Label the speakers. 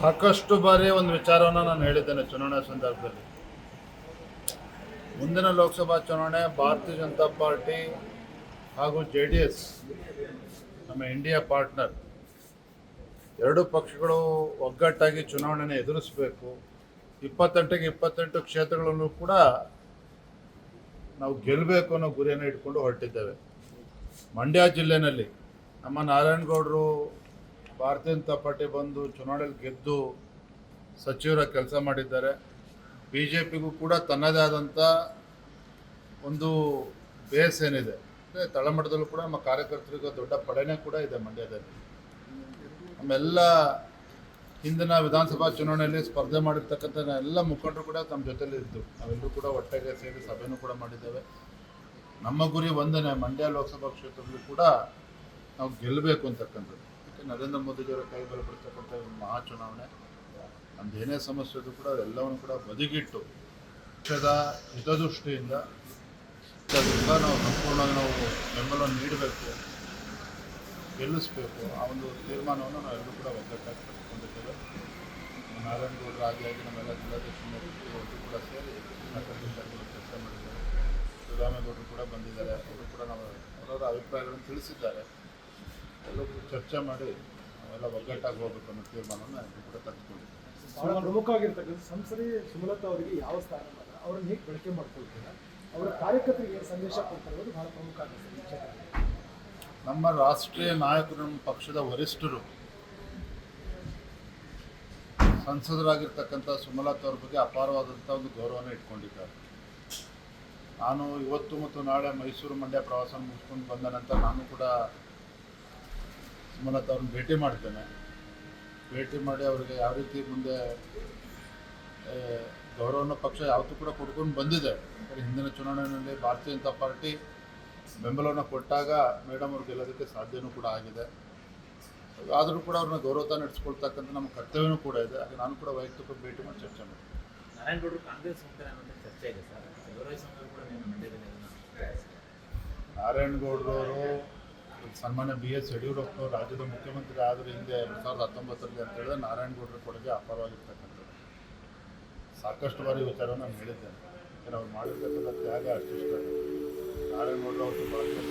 Speaker 1: ಸಾಕಷ್ಟು ಬಾರಿ ಒಂದು ವಿಚಾರವನ್ನು ನಾನು ಹೇಳಿದ್ದೇನೆ ಚುನಾವಣೆ ಸಂದರ್ಭದಲ್ಲಿ. ಮುಂದಿನ ಲೋಕಸಭಾ ಚುನಾವಣೆ ಭಾರತೀಯ ಜನತಾ ಪಾರ್ಟಿ ಹಾಗೂ ಜೆ ಡಿ ಎಸ್ ನಮ್ಮ ಇಂಡಿಯಾ ಪಾರ್ಟ್ನರ್ ಎರಡು ಪಕ್ಷಗಳು ಒಗ್ಗಟ್ಟಾಗಿ ಚುನಾವಣೆನ ಎದುರಿಸಬೇಕು. ಇಪ್ಪತ್ತೆಂಟಿಗೆ ಇಪ್ಪತ್ತೆಂಟು ಕ್ಷೇತ್ರಗಳನ್ನು ಕೂಡ ನಾವು ಗೆಲ್ಲಬೇಕು ಅನ್ನೋ ಗುರಿಯನ್ನು ಇಟ್ಕೊಂಡು ಹೊರಟಿದ್ದೇವೆ. ಮಂಡ್ಯ ಜಿಲ್ಲೆಯಲ್ಲಿ ನಮ್ಮ ನಾರಾಯಣಗೌಡರು ಭಾರತೀಯ ಜನತಾ ಪಾರ್ಟಿ ಬಂದು ಚುನಾವಣೆಯಲ್ಲಿ ಗೆದ್ದು ಸಚಿವರ ಕೆಲಸ ಮಾಡಿದ್ದಾರೆ. ಬಿ ಜೆ ಪಿಗೂ ಕೂಡ ತನ್ನದೇ ಆದಂಥ ಒಂದು ಬೇಸ್ ಏನಿದೆ. ತಳಮಟ್ಟದಲ್ಲೂ ಕೂಡ ನಮ್ಮ ಕಾರ್ಯಕರ್ತರಿಗೂ ದೊಡ್ಡ ಪಡೆನೇ ಕೂಡ ಇದೆ ಮಂಡ್ಯದಲ್ಲಿ. ನಮ್ಮೆಲ್ಲ ಹಿಂದಿನ ವಿಧಾನಸಭಾ ಚುನಾವಣೆಯಲ್ಲಿ ಸ್ಪರ್ಧೆ ಮಾಡಿರ್ತಕ್ಕಂಥ ಎಲ್ಲ ಮುಖಂಡರು ಕೂಡ ನಮ್ಮ ಜೊತೆಯಲ್ಲಿ ಇದ್ದು. ನಾವೆಲ್ಲರೂ ಕೂಡ ಒಟ್ಟಿಗೆ ಸೇರಿ ಸಭೆನೂ ಕೂಡ ಮಾಡಿದ್ದೇವೆ. ನಮ್ಮ ಗುರಿ ಒಂದನೇ ಮಂಡ್ಯ ಲೋಕಸಭಾ ಕ್ಷೇತ್ರದಲ್ಲಿ ಕೂಡ ನಾವು ಗೆಲ್ಲಬೇಕು ಅಂತಕ್ಕಂಥದ್ದು. ನರೇಂದ್ರ ಮೋದಿಜಿಯವರ ಕೈ ಬಲಪಡಿಸ್ತಕ್ಕಂಥ ಈ ಮಹಾ ಚುನಾವಣೆ ನಮ್ದು ಏನೇ ಸಮಸ್ಯೆ ಇದ್ದರೂ ಕೂಡ ಎಲ್ಲವನ್ನು ಕೂಡ ಬದಿಗಿಟ್ಟು ಪಕ್ಷದ ಹಿತದೃಷ್ಟಿಯಿಂದ ಅದರಿಂದ ನಾವು ಸಂಪೂರ್ಣವಾಗಿ ನಾವು ಬೆಂಬಲ ನೀಡಬೇಕು, ಗೆಲ್ಲಿಸಬೇಕು ಆ ಒಂದು ತೀರ್ಮಾನವನ್ನು ನಾವೆಲ್ಲರೂ ಕೂಡ ಒಗ್ಗಟ್ಟಾಗಿ ಪಡೆದುಕೊಂಡಿದ್ದೇವೆ. ನಾರಾಯಣಗೌಡರು ಆಗಿಯಾಗಿ ನಮ್ಮೆಲ್ಲ ಜಿಲ್ಲಾಧ್ಯಕ್ಷರು ಕೂಡ ಸೇರಿ ಕೆಲಸ ಮಾಡಿದ್ದಾರೆ. ಶಿವರಾಮೇಗೌಡರು ಕೂಡ ಬಂದಿದ್ದಾರೆ. ಅವರು ಕೂಡ ನಾವು ಅವರವರ ಅಭಿಪ್ರಾಯಗಳನ್ನು ತಿಳಿಸಿದ್ದಾರೆ. ಎಲ್ಲರೂ ಚರ್ಚೆ ಮಾಡಿ ಎಲ್ಲ ಒಗ್ಗಟ್ಟಾಗಿ ಹೋಗ್ಬೇಕು ಅನ್ನೋ ತೀರ್ಮಾನವನ್ನು ಕೂಡ ತೆಗೆದುಕೊಂಡಿದ್ದೇವೆ
Speaker 2: ಬಹಳ ಪ್ರಮುಖವಾಗಿರ್ತಕ್ಕಂಥ ಸಂಸದೆ ಸುಮಲತಾ ಅವರಿಗೆ ಯಾವ ಸ್ಥಾನಮಾನ ಅವರನ್ನು ಹೇಗೆ ಬಳಕೆ ಮಾಡ್ಕೊಳ್ತೀರಾ ಅವರ ಕಾರ್ಯಕರ್ತರಿಗೆ ಏನು ಸಂದೇಶ ಕೊಡ್ತಾರೆ ಅನ್ನೋದು ಬಹಳ ಪ್ರಮುಖ ಆಗುತ್ತೆ
Speaker 1: ನಮ್ಮ ರಾಷ್ಟ್ರೀಯ ನಾಯಕರು ನಮ್ಮ ಪಕ್ಷದ ವರಿಷ್ಠರು ಸಂಸದರಾಗಿರ್ತಕ್ಕಂಥ ಸುಮಲತಾ ಅವ್ರ ಬಗ್ಗೆ ಅಪಾರವಾದಂಥ ಒಂದು ಗೌರವನ ಇಟ್ಕೊಂಡಿದ್ದಾರೆ. ನಾನು ಇವತ್ತು ಮತ್ತು ನಾಳೆ ಮೈಸೂರು ಮಂಡ್ಯ ಪ್ರವಾಸ ಮುಗಿಸ್ಕೊಂಡು ಬಂದ ನಂತರ ನಾನು ಕೂಡ ಸುಮಲತಾ ಅವ್ರನ್ನ ಭೇಟಿ ಮಾಡ್ತೇನೆ. ಭೇಟಿ ಮಾಡಿ ಅವರಿಗೆ ಯಾವ ರೀತಿ ಮುಂದೆ ಗೌರವನ ಪಕ್ಷ ಯಾವತ್ತೂ ಕೂಡ ಕೊಡ್ಕೊಂಡು ಬಂದಿದೆ. ಯಾಕಂದರೆ ಹಿಂದಿನ ಚುನಾವಣೆಯಲ್ಲಿ ಭಾರತೀಯ ಜನತಾ ಪಾರ್ಟಿ ಬೆಂಬಲವನ್ನು ಕೊಟ್ಟಾಗ ಮೇಡಮ್ ಅವ್ರಿಗೆ ಗೆಲ್ಲೋದಕ್ಕೆ ಸಾಧ್ಯನೂ ಕೂಡ ಆಗಿದೆ. ಆದರೂ ಕೂಡ ಅವ್ರನ್ನ ಗೌರವ ನಡೆಸ್ಕೊಳ್ತಕ್ಕಂಥ ನಮ್ಮ ಕರ್ತವ್ಯನೂ ಕೂಡ ಇದೆ. ಹಾಗೆ ನಾನು ಕೂಡ ವೈಯಕ್ತಿಕ ಭೇಟಿ ಮಾಡಿ ಚರ್ಚೆ ಮಾಡ್ತೀನಿ.
Speaker 3: ನಾರಾಯಣಗೌಡರು ಕಾಂಗ್ರೆಸ್ ಚರ್ಚೆ ಇದೆ ಸರ್.
Speaker 1: ನಾರಾಯಣಗೌಡರವರು ಸನ್ಮಾನ್ಯ ಬಿ ಎಸ್ ಯಡಿಯೂರಪ್ಪ ರಾಜ್ಯದ ಮುಖ್ಯಮಂತ್ರಿ ಆದರೆ ಹಿಂದೆ ಎರಡು ಸಾವಿರದ ಹತ್ತೊಂಬತ್ತರಲ್ಲಿ ಅಂತ ಹೇಳಿದ್ರೆ ನಾರಾಯಣಗೌಡರ ಕೊಡುಗೆ ಅಪಾರವಾಗಿರ್ತಕ್ಕಂಥದ್ದು. ಸಾಕಷ್ಟು ಬಾರಿ ವಿಚಾರವನ್ನು ನಾನು ಹೇಳಿದ್ದೇನೆ. ಯಾಕಂದ್ರೆ ಅವ್ರು ಮಾಡಿರ್ತಕ್ಕಂಥ ತ್ಯಾಗ ಅಷ್ಟಿಷ್ಟ. ನಾರಾಯಣಗೌಡರು ಅವರು ಭಾರತೀಯ